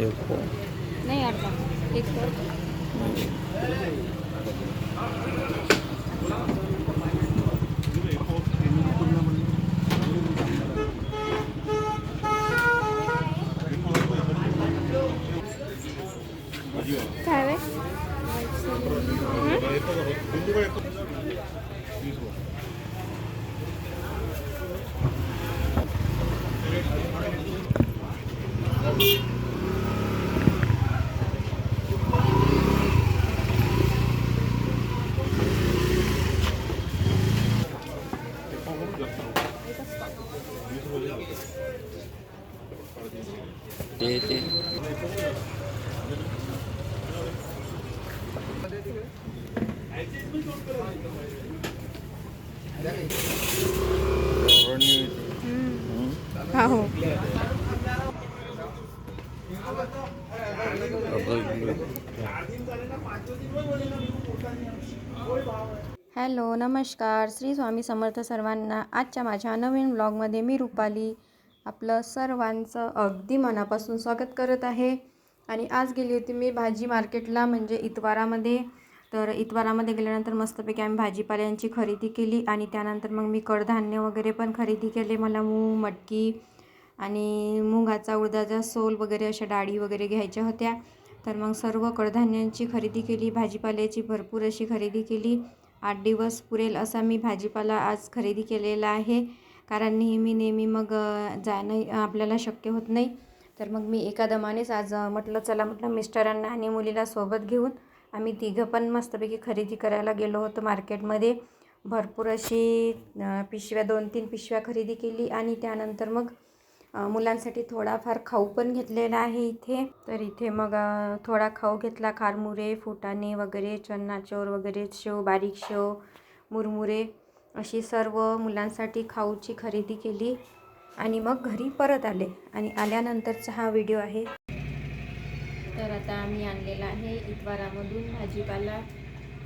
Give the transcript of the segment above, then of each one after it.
एक पाव नाही अर्धा एक पाव काय वे ते ते हा हो. हॅलो नमस्कार. श्री स्वामी समर्थ सर्वांना आजच्या माझ्या नवीन ब्लॉगमध्ये मी रुपाली आपलं सर्वांचं अगदी मनापासून स्वागत करत आहे. आणि आज गेली होती मी भाजी मार्केटला म्हणजे इतवारामध्ये. तर इतवारामध्ये गेल्यानंतर मस्तपैकी आम्ही भाजीपाल्यांची खरेदी केली आणि त्यानंतर मग मी कडधान्य वगैरे पण खरेदी केले मला मूग मटकी आणि मुगाचा उडदाचा सोल वगैरे अशा डाळी वगैरे घ्यायच्या होत्या. तर मग सर्व कडधान्यांची खरेदी केली भाजीपाल्याची भरपूर अशी खरेदी केली. आठ दिवस पुरेल असा मी भाजीपाला आज खरेदी केलेला आहे. कारण नेहमी नेहमी मग जाणं आपल्याला शक्य होत नाही. तर मग मी एका दमानेच आज म्हटलं चला म्हटलं मिस्टरांना आणि मुलीला सोबत घेऊन आम्ही तिघं पण मस्तपैकी खरेदी करायला गेलो होतो मार्केटमध्ये. भरपूर अशी पिशव्या दोन तीन पिशव्या खरेदी केली आणि त्यानंतर मग मुलांसाठी थोडाफार खाऊ पण घेतलेला आहे इथे. तर इथे मग थोडा खाऊ घेतला खारमुरे फुटाणे वगैरे चन्नाचोर वगैरे शेव बारीक शेव मुरमुरे. अशी सर्व मुलांसाठी खाऊची खरेदी केली आणि मग घरी परत आले आणि आल्यानंतरचा हा व्हिडिओ आहे. तर आता आम्ही आणलेला आहे इतवारामधून भाजीपाला.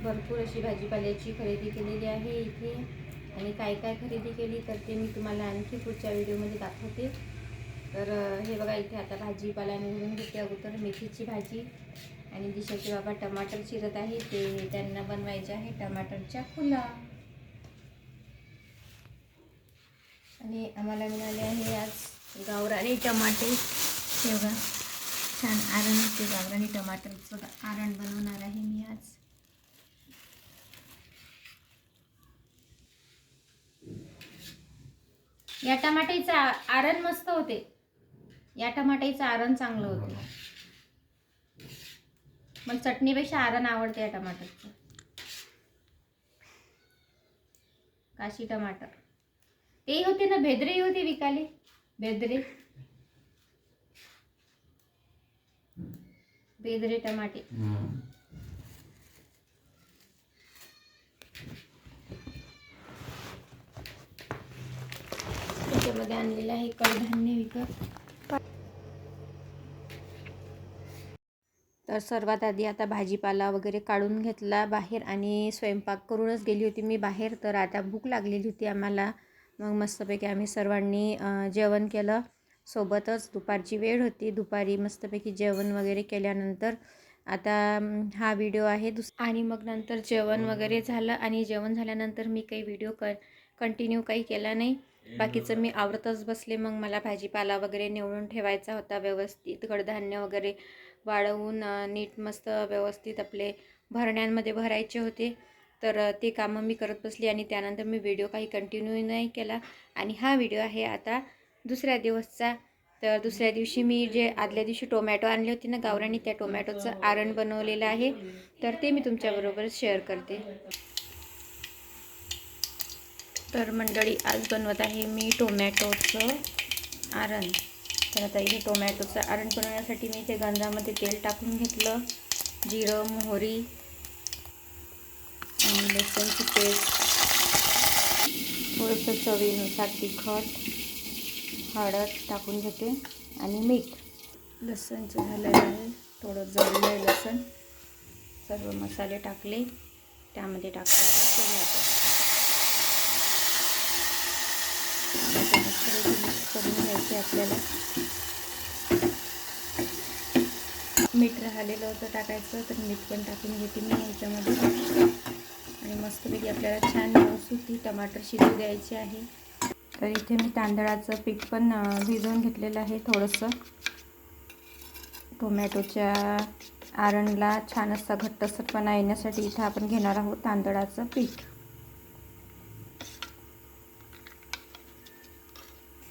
भरपूर अशी भाजीपाल्याची खरेदी केलेली आहे इथे. आणि काय काय खरेदी केली तर ते मी तुम्हाला आणखी पुढच्या व्हिडिओमध्ये दाखवते. तर हे बघा इथे आता भाजीपाला निवडून घेते अगोदर मेथीची भाजी. आणि दिशाचे बाबा टमाटर चिरत आहे ते त्यांना बनवायचे आहे टमाटरच्या फुला. आणि आम्हाला मिळाले आहे आज गावराने टमाटे. हे बघा छान आरण होते गावरानी टमाटरचं आरण बनवणार आहे मी आज. या टमाट्याचं आरण मस्त होते. या टमाट्याचं आरण चांगलं होते. मला चटणीपेक्षा आरण आवडते या टमाटरचं काशी टमाटर. ते होते ना भेदरे होते विकाले. भेद्रे. भेदरे टमाटे. त्याच्यामध्ये आणलेलं आहे कडधान्य विकत. तर सर्वात आधी आता भाजीपाला वगैरे काढून घेतला बाहेर आणि स्वयंपाक करूनच गेली होती मी बाहेर तर आता भूक लागलेली होती आम्हाला. मग मस्तपैकी आम्ही सर्वांनी जेवण केलं. सोबतच दुपारची वेळ होती. दुपारी मस्तपैकी जेवण वगैरे केल्यानंतर आता हा व्हिडिओ आहे. दुस आणि मग नंतर जेवण वगैरे झालं आणि जेवण झाल्यानंतर मी काही व्हिडिओ क कंटिन्यू काही केला नाही. बाकीचं मी आवरतच बसले. मग मला भाजीपाला वगैरे निवडून ठेवायचा होता व्यवस्थित. कडधान्य वगैरे वाळवून नीट मस्त व्यवस्थित आपले भरण्यांमध्ये भरायचे होते. तर ते कामं मी करत बसली आणि त्यानंतर मी व्हिडिओ काही कंटिन्यू नाही केला. आणि हा व्हिडिओ आहे आता दुसऱ्या दिवसचा. तर दुसऱ्या दिवशी मी जे आदल्या दिवशी टोमॅटो आणले होते ना गावरानी त्या टोमॅटोचं आरण बनवलेलं आहे. तर ते मी तुमच्याबरोबर शेअर करते. तर मंडळी आज बनवत आहे मी टोमॅटोचं आरण. तर आता इथे टोमॅटोचं आरण बनवण्यासाठी मी ते गंजामध्ये तेल टाकून घेतलं. जिरं मोहरी लसूणची पेस्ट. थोडंसं चवीनुसार तिखट हळद टाकून घेते आणि मीठ. लसणचं झालेलं आहे थोडं जळलं आहे लसण. सर्व मसाले टाकले त्यामध्ये टाकतो टोमॅटो मिक्स करून घ्यायचे आपल्याला. मीठ राहिलेलं होतं टाकायचं तर मीठ पण टाकून घेते मी ह्याच्यामध्ये आणि मस्तपैकी आपल्याला छान सुती टमाटर शिजू द्यायचे आहे. तर इथे मी तांदळाचं पीठ पण भिजवून घेतलेलं आहे थोडंसं. टोमॅटोच्या आरणला छान असा घट्टसरपणा येण्यासाठी इथं आपण घेणार आहोत तांदळाचं पीठ.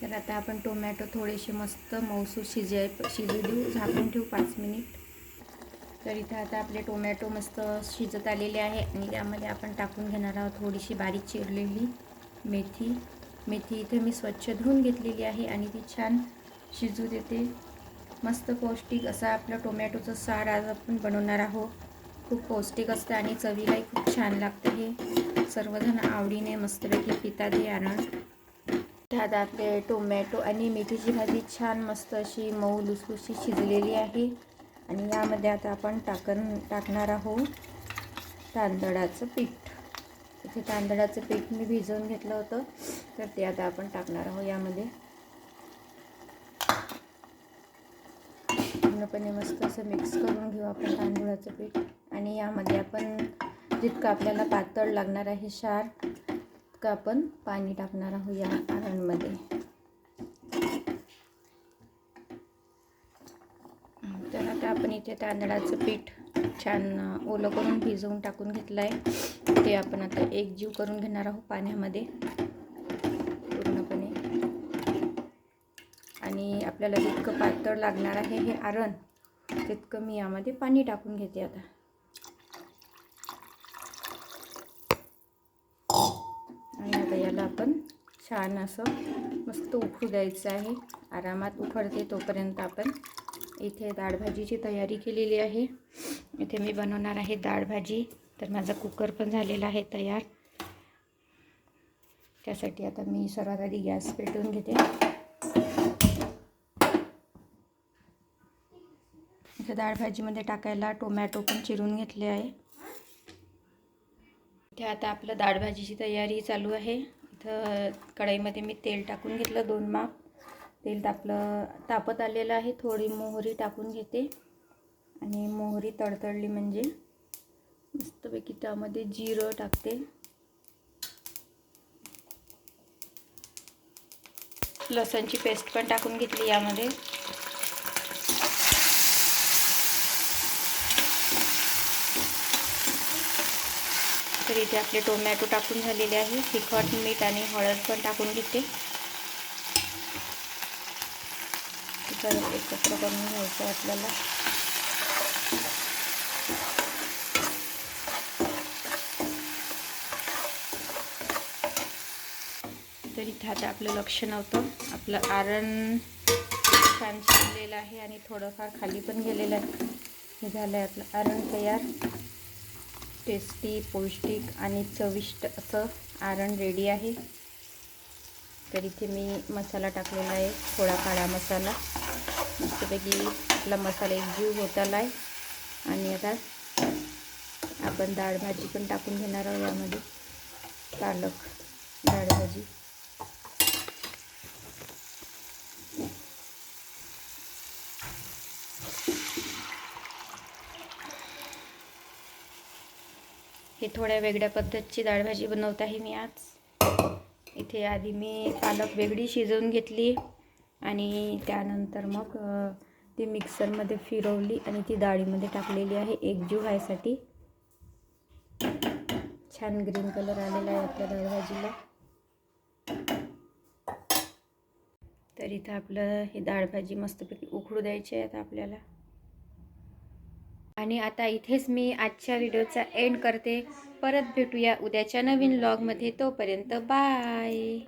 तर आता आपण टोमॅटो थोडेसे मस्त मऊसूर शिजाय शिजू देऊ झाकून ठेवू पाच मिनिट. तर इथं आता आपले टोमॅटो मस्त शिजत आलेले आहे आणि त्यामध्ये आपण टाकून घेणार आहोत थोडीशी बारीक चिरलेली मेथी. मेथी इथे मी स्वच्छ धुवून घेतलेली आहे आणि ती छान शिजू देते. मस्त पौष्टिक असा आपला टोमॅटोचं सार आज आपण बनवणार आहोत. खूप पौष्टिक असतं आणि चवीलाही खूप छान लागतं हे. सर्वजण आवडीने मस्तपैकी पितात हे आरण त्यात आपले टोमॅटो आणि मेथीची भाजी छान मस्त अशी मऊ लुसलुशी शिजलेली आहे. आणि यामध्ये आता आपण टाकन टाकणार आहोत तांदळाचं पीठ. इथे तांदळाचं पीठ मी भिजवून घेतलं होतं तर ते आता आपण टाकणार आहोत यामध्ये. पूर्णपणे मस्त असं मिक्स करून घेऊ आपण तांदूळाचं पीठ. आणि यामध्ये आपण जितकं आपल्याला पातळ लागणार आहे शार तितकं आपण पाणी टाकणार आहोत या आरणमध्ये तर आता आपण इथे तांदळाचं पीठ छान ओलं करून भिजवून टाकून घेतलं आहे ते आपण आता एकजीव करून घेणार आहोत पाण्यामध्ये पूर्णपणे. आणि आपल्याला जितकं पातळ लागणार आहे हे आरण तितकं मी यामध्ये पाणी टाकून घेते आता. आणि आता याला आपण छान असं मस्त उखळू द्यायचं आहे. आरामात उखळते तोपर्यंत आपण इथे डाळभाजीची तयारी केलेली आहे. इथे मी बनवणार आहे डाळभाजी तर माझा कुकर पण झालेला आहे तयार. त्यासाठी आता मी सर्वात आधी गॅस पेटवून घेते. इथे डाळभाजीमध्ये टाकायला टोमॅटो पण चिरून घेतले आहे. इथे आता आपलं डाळभाजीची तयारी चालू आहे. इथं कढईमध्ये मी तेल टाकून घेतलं दोन माप. तेल तापलं तापत आलेलं आहे. थोडी मोहरी टाकून घेते. आणि मोहरी तडतडली म्हणजे मस्तपैकी त्यामध्ये जिरं टाकते. लसणची पेस्ट पण टाकून घेतली यामध्ये. तर इथे आपले टोमॅटो टाकून झालेले आहे. तिखट मीठ आणि हळद पण टाकून घेते. परत एकत्र करून घ्यायचं आहे आपल्याला. तर इथं आता आपलं लक्ष नव्हतं. आपलं आरण छान शिजलेलं आहे आणि थोडंफार खाली पण गेलेलं आहे. हे झालं आहे आपलं आरण तयार. टेस्टी पौष्टिक आणि चविष्ट असं आरण रेडी आहे. तर इथे मी मसाला टाकलेला आहे थोडा काळा मसाला. मस्तपैकी आपला मसाला एक जीव होत आला आहे. आणि आता आपण डाळ भाजी पण टाकून घेणार आहोत यामध्ये. पालक डाळ भाजी. हे थोड्या वेगळ्या पद्धतीची डाळ भाजी बनवत आहे मी आज. इथे आधी मी पालक वेगळी शिजवून घेतली आणि त्यानंतर मग ती मिक्सरमध्ये फिरवली आणि ती डाळीमध्ये टाकलेली आहे. एकजीव व्हायसाठी. छान ग्रीन कलर आलेला आहे आपल्या दाळभाजीला. तर इथं आपलं हे डाळभाजी मस्तपैकी उखडू द्यायची आहे आता आपल्याला. आणि आता इथेच मी आजच्या व्हिडिओचा एंड करते. परत भेटूया उद्याच्या नवीन व्लॉगमध्ये तोपर्यंत बाय.